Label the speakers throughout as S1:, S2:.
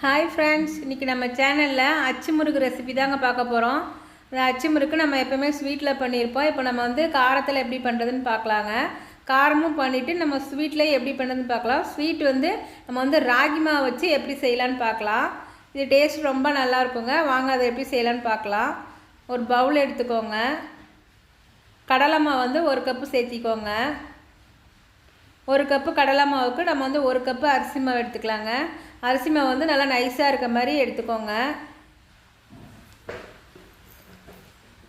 S1: Hi friends இன்றைக்கி நம்ம சேனலில் அச்சு முறுக்கு ரெசிபி தாங்க பார்க்க போகிறோம் அந்த அச்சு முறுக்கு நம்ம எப்போவுமே ஸ்வீட்டில் பண்ணியிருப்போம். இப்போ நம்ம வந்து காரத்தில் எப்படி பண்ணுறதுன்னு பார்க்கலாங்க. காரமும் பண்ணிவிட்டு நம்ம ஸ்வீட்டில் எப்படி பண்ணுறதுன்னு பார்க்கலாம். ஸ்வீட் வந்து நம்ம வந்து ராகி மாவு வச்சு எப்படி செய்யலான்னு பார்க்கலாம். இது டேஸ்ட் ரொம்ப நல்லா இருக்குங்க. வாங்க அதை எப்படி செய்யலான்னு பார்க்கலாம். ஒரு பவுல் எடுத்துக்கோங்க. கடலை மாவு வந்து ஒரு கப்பு சேர்த்திக்கோங்க. ஒரு கப்பு கடலை மாவுக்கு நம்ம வந்து ஒரு கப்பு அரிசி மாவு எடுத்துக்கலாங்க. அரிசி மாவு வந்து நல்லா நைஸாக இருக்க மாதிரி எடுத்துக்கோங்க.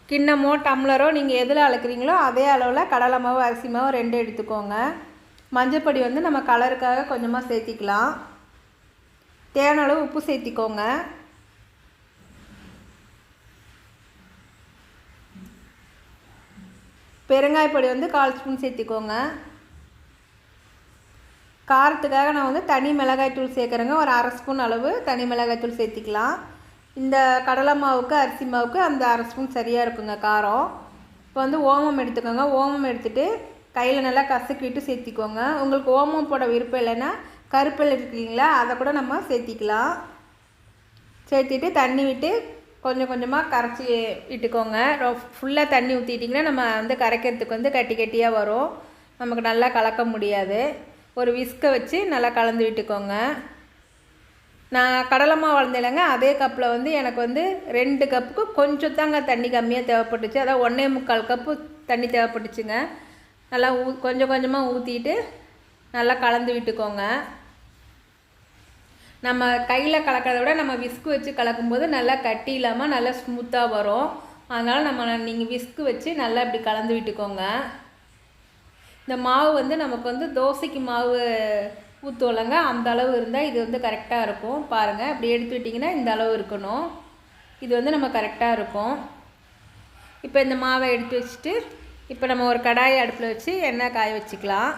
S1: கிண்ணமோ டம்ளரோ நீங்கள் எதில் அளக்குறீங்களோ அதே அளவில் கடலை மாவு அரிசி மாவு ரெண்டு எடுத்துக்கோங்க. மஞ்சப்பொடி வந்து நம்ம கலருக்காக கொஞ்சமாக சேர்த்திக்கலாம். தேவையான அளவு உப்பு சேர்த்திக்கோங்க. பெருங்காயப்பொடி வந்து கால் ஸ்பூன் சேர்த்திக்கோங்க. காரத்துக்காக நான் வந்து தனி மிளகாய்த்தூள் சேர்க்குறேங்க. ஒரு அரை ஸ்பூன் அளவு தனி மிளகாய்த்தூள் சேர்த்திக்கலாம். இந்த கடலை மாவுக்கு அரிசி மாவுக்கு அந்த அரை ஸ்பூன் சரியாக இருக்குங்க காரம். இப்போ வந்து ஓமம் எடுத்துக்கோங்க. ஓமம் எடுத்துகிட்டு கையில் நல்லா கசக்கிட்டு சேர்த்திக்கோங்க. உங்களுக்கு ஓமம் போட விருப்பம் இல்லைன்னா கருப்பில் இருக்குங்களா அதை கூட நம்ம சேர்த்திக்கலாம். சேர்த்திட்டு தண்ணி விட்டு கொஞ்சம் கொஞ்சமாக கரைச்சி விட்டுக்கோங்க. ஃபுல்லாக தண்ணி ஊற்றிட்டிங்கன்னா நம்ம வந்து கரைக்கிறதுக்கு வந்து கட்டி கட்டியாக வரும். நமக்கு நல்லா கலக்க முடியாது. ஒரு விஸ்கை வச்சு நல்லா கலந்து விட்டுக்கோங்க. நான் கடலை மாவு வளர்ந்தேலங்க அதே கப்பில் வந்து எனக்கு வந்து ரெண்டு கப்புக்கு கொஞ்சம் தாங்க தண்ணி கம்மியாக தேவைப்பட்டுச்சு. அதான் ஒன்றே முக்கால் கப்பு தண்ணி தேவைப்பட்டுச்சுங்க. நல்லா ஊ கொஞ்சம் கொஞ்சமாக ஊற்றிட்டு நல்லா கலந்து விட்டுக்கோங்க. நம்ம கையில் கலக்கிறத விட நம்ம விஸ்கு வச்சு கலக்கும்போது நல்லா கட்டி இல்லாமல் நல்லா ஸ்மூத்தாக வரும். அதனால் நம்ம நீங்கள் விஸ்கு வச்சு நல்லா இப்படி கலந்து விட்டுக்கோங்க. இந்த மாவு வந்து நமக்கு வந்து தோசைக்கு மாவு ஊற்றுவலங்க அந்த அளவு இருந்தால் இது வந்து கரெக்டாக இருக்கும். பாருங்கள் இப்படி எடுத்துக்கிட்டிங்கன்னா இந்த அளவு இருக்கணும். இது வந்து நம்ம கரெக்டாக இருக்கும். இப்போ இந்த மாவை எடுத்து வச்சுட்டு இப்போ நம்ம ஒரு கடாயை அடுப்பில் வச்சு எண்ணெய் காய வச்சுக்கலாம்.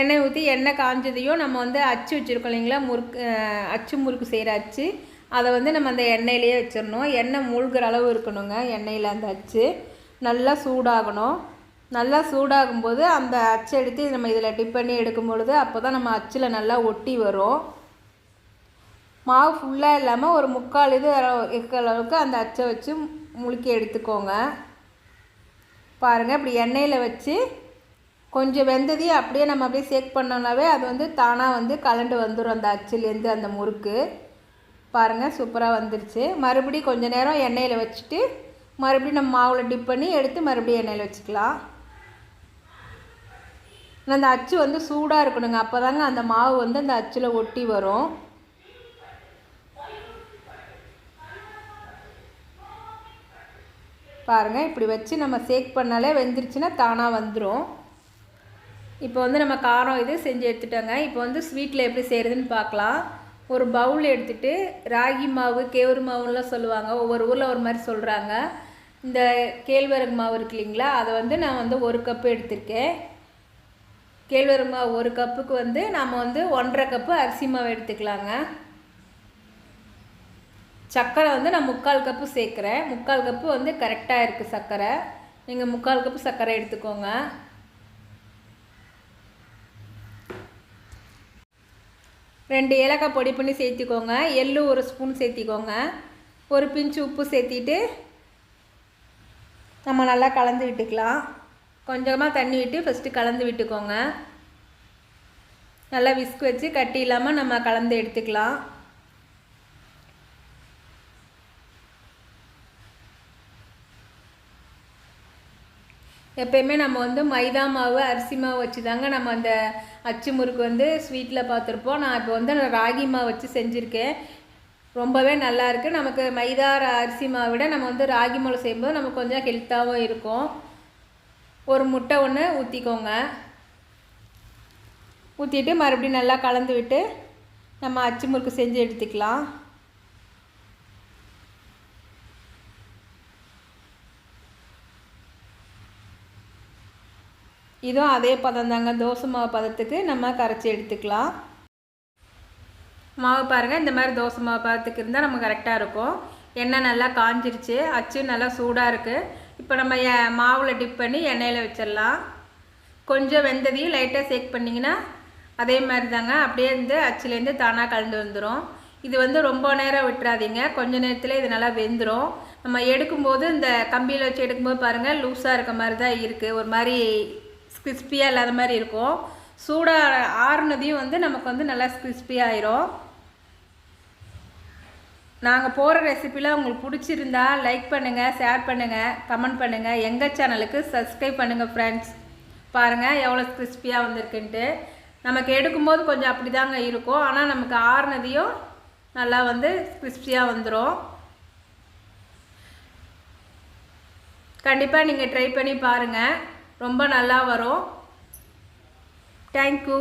S1: எண்ணெய் ஊற்றி எண்ணெய் காஞ்சதையும் நம்ம வந்து அச்சு வச்சுருக்கோம் இல்லைங்களா? முறுக்கு அச்சு முறுக்கு செய்கிற அச்சு. அதை வந்து நம்ம அந்த எண்ணெயிலேயே வச்சிடணும். எண்ணெய் மூழ்கிற அளவு இருக்கணுங்க எண்ணெயில் அந்த அச்சு. நல்லா சூடாகணும். நல்லா சூடாகும்போது அந்த அச்சை எடுத்து நம்ம இதில் டிப் பண்ணி எடுக்கும் பொழுது அப்போ தான் நம்ம அச்சில் நல்லா ஒட்டி வரும். மாவு ஃபுல்லாக இல்லாமல் ஒரு முக்கால் இது இருக்கிற அளவுக்கு அந்த அச்சை வச்சு முழுக்கி எடுத்துக்கோங்க. பாருங்கள் இப்படி எண்ணெயில் வச்சு கொஞ்சம் வெந்ததையும் அப்படியே நம்ம அப்படியே சேக் பண்ணோம்னாவே அது வந்து தானாக வந்து கலண்டு வந்துடும் அந்த அச்சுலேருந்து அந்த முறுக்கு. பாருங்கள் சூப்பராக வந்துருச்சு. மறுபடியும் கொஞ்சம் நேரம் எண்ணெயில் வச்சுட்டு மறுபடியும் நம்ம மாவில் டிப் பண்ணி எடுத்து மறுபடியும் எண்ணெயில் வச்சுக்கலாம். அந்த அச்சு வந்து சூடாக இருக்கணுங்க. அப்போ தாங்க அந்த மாவு வந்து அந்த அச்சில் ஒட்டி வரும். பாருங்கள் இப்படி வச்சு நம்ம சேக் பண்ணாலே வெந்துருச்சுன்னா தானாக வந்துடும் இப்போ வந்து நம்ம காரம் இது செஞ்சு எடுத்துட்டோங்க. இப்போ வந்து ஸ்வீட்டில் எப்படி செய்கிறதுன்னு பார்க்கலாம். ஒரு பவுல் எடுத்துகிட்டு ராகி மாவு கேவரு மாவுலாம் சொல்லுவாங்க. ஒவ்வொரு ஊரில் ஒரு மாதிரி சொல்கிறாங்க இந்த கேழ்வரகு மாவு இருக்கு இல்லைங்களா? அதை வந்து நான் வந்து ஒரு கப்பு எடுத்திருக்கேன். கேழ்வரகு மாவு ஒரு கப்புக்கு வந்து நாம் வந்து ஒன்றரை கப்பு அரிசி மாவு எடுத்துக்கலாங்க. சர்க்கரை வந்து நான் முக்கால் கப்பு சேர்க்குறேன். முக்கால் கப்பு வந்து கரெக்டாக இருக்குது சர்க்கரை. நீங்கள் முக்கால் கப்பு சர்க்கரை எடுத்துக்கோங்க. ரெண்டு ஏலக்காய் பொடி பண்ணி சேர்த்திக்கோங்க. எள்ளு ஒரு ஸ்பூன் சேர்த்திக்கோங்க. ஒரு பிஞ்சு உப்பு சேர்த்திட்டு நம்ம நல்லா கலந்து விட்டுக்கலாம். கொஞ்சமாக தண்ணி விட்டு ஃபஸ்ட்டு கலந்து விட்டுக்கோங்க. நல்லா விஸ்க் வச்சு கட்டி இல்லாமல் நம்ம கலந்து எடுத்துக்கலாம். எப்பயுமே நம்ம வந்து மைதா மாவு அரிசி மாவு வச்சு தாங்க நம்ம அந்த அச்சு முறுக்கு வந்து ஸ்வீட்டில் பார்த்துருப்போம். நான் இப்போ வந்து ராகி மாவு வச்சு செஞ்சுருக்கேன். ரொம்பவே நல்லா இருக்குது நமக்கு மைதா அரிசி மாவை விட நம்ம வந்து ராகி மாவு செய்யும்போது நமக்கு கொஞ்சம் ஹெல்த்தாகவும் இருக்கும். ஒரு முட்டை ஒன்று ஊற்றிக்கோங்க ஊற்றிட்டு மறுபடியும் நல்லா கலந்து விட்டு நம்ம அச்சு முறுக்கு செஞ்சு எடுத்துக்கலாம். இதுவும் அதே பதம் தாங்க. தோசை மாவு பதத்துக்கு நம்ம கரைச்சி எடுத்துக்கலாம். மாவு பாருங்கள் இந்த மாதிரி தோசை மாவு பதத்துக்கு இருந்தால் நம்ம கரெக்டாக இருக்கும். எண்ணெய் நல்லா காஞ்சிருச்சு. அச்சு நல்லா சூடாக இருக்குது இப்போ நம்ம மாவில் டிப் பண்ணி எண்ணெயில் வச்சிடலாம். கொஞ்சம் வெந்ததையும் லைட்டாக சேக் பண்ணிங்கன்னா அதே மாதிரி தாங்க. அப்படியே இருந்து அச்சுலேருந்து தானாக கலந்து வந்துடும் இது வந்து ரொம்ப நேரம் விட்டுறாதீங்க. கொஞ்ச நேரத்தில் இது நல்லா வெந்துடும் நம்ம எடுக்கும்போது இந்த கம்பியில் வச்சு எடுக்கும்போது பாருங்கள் லூஸாக இருக்க மாதிரி தான் இருக்குது ஒரு மாதிரி கிறிஸ்பியாக இல்லாத மாதிரி இருக்கும். சூடாக ஆறுனதையும் வந்து நமக்கு வந்து நல்லா கிறிஸ்பி ஆயிரும். நாங்கள் போகிற ரெசிப்பிலாம் உங்களுக்கு பிடிச்சிருந்தா லைக் பண்ணுங்கள் ஷேர் பண்ணுங்கள் கமெண்ட் பண்ணுங்கள் எங்கள் சேனலுக்கு சப்ஸ்கிரைப் பண்ணுங்கள் ஃப்ரெண்ட்ஸ் பாருங்கள் எவ்வளோ கிறிஸ்பியாக வந்திருக்குன்ட்டு. நமக்கு எடுக்கும்போது கொஞ்சம் அப்படி தாங்க இருக்கும். ஆனால் நமக்கு ஆறுனதையும் நல்லா வந்து கிறிஸ்பியாக வந்துடும் கண்டிப்பாக நீங்கள் ட்ரை பண்ணி பாருங்கள் ரொம்ப நல்லா வரும். தேங்க்யூ